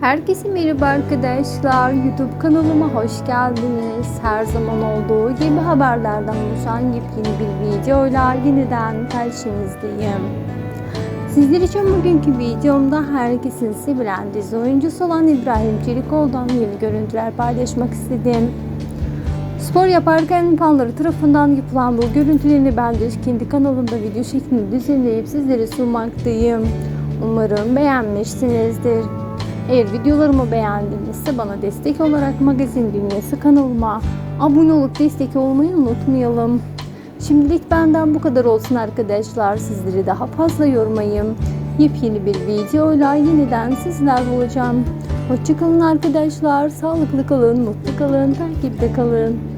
Herkese merhaba arkadaşlar. YouTube kanalıma hoş geldiniz. Her zaman olduğu gibi haberlerden oluşan yepyeni bir videoyla yeniden karşınızdayım. Sizler için bugünkü videomda herkesin sevilen dizi oyuncusu olan İbrahim Çelikoğlu'dan yeni görüntüler paylaşmak istedim. Spor yaparken fanları tarafından yapılan bu görüntülerini ben de kendi kanalımda video şeklinde düzenleyip sizlere sunmaktayım. Umarım beğenmişsinizdir. Eğer videolarımı beğendinizse bana destek olarak Magazin Dünyası kanalıma abone olup destek olmayı unutmayalım. Şimdilik benden bu kadar olsun arkadaşlar. Sizleri daha fazla yormayayım. Yepyeni bir videoyla yeniden sizler olacağım. Hoşçakalın arkadaşlar. Sağlıklı kalın, mutlu kalın, takipte kalın.